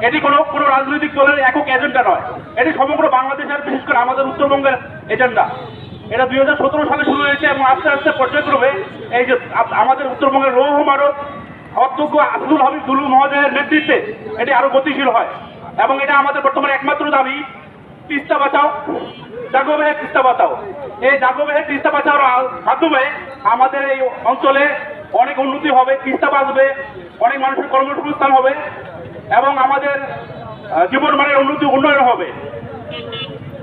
এটি কোনো কোনো রাজনৈতিক দলের একক এজেন্ডা নয়। এটি সমগ্র বাংলাদেশের বিশেষ করে আমাদের উত্তরবঙ্গের এজেন্ডা। এটা দুই হাজার সতেরো সালে শুরু হয়েছে এবং আস্তে আস্তে পর্যায়ক্রমে এই যে আমাদের উত্তরবঙ্গের লৌহ মারক অধ্যক্ষ আব্দুল হাবিব দুলু মহোদয়ের নেতৃত্বে এটি আরও গতিশীল হয়। এবং এটা আমাদের বর্তমানে একমাত্র দাবি, তিস্তা বাঁচাও, জাগো বেহে তিস্তা বাঁচাও। এই জাগো বেহে তিস্তা বাঁচাওয়ার আ- মাধ্যমে আমাদের এই অঞ্চলে অনেক উন্নতি হবে, তিস্তা বাঁচবে, অনেক মানুষের কর্মসংস্থান হবে। এবং আমাদের আহ, জীবন মানের উন্নতি উন্নয়ন হবে।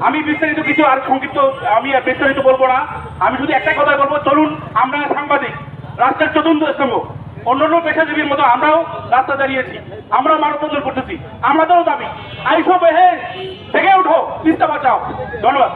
আমি বিস্তারিত কিছু আর সংক্ষিপ্ত আমি আর বিস্তারিত বলব না। আমি শুধু একটা কথা বলব চলুন আমরা সাংবাদিক রাস্তার চতুর্থ স্তম্ভ। অন্যান্য পেশাজীবীর মতো আমরাও রাস্তা দাঁড়িয়েছি আমরাও মানববন্ধন করতেছি আমাদেরও দাবি আইসো বেহে থেকে উঠো তিস্তা বাঁচাও। ধন্যবাদ।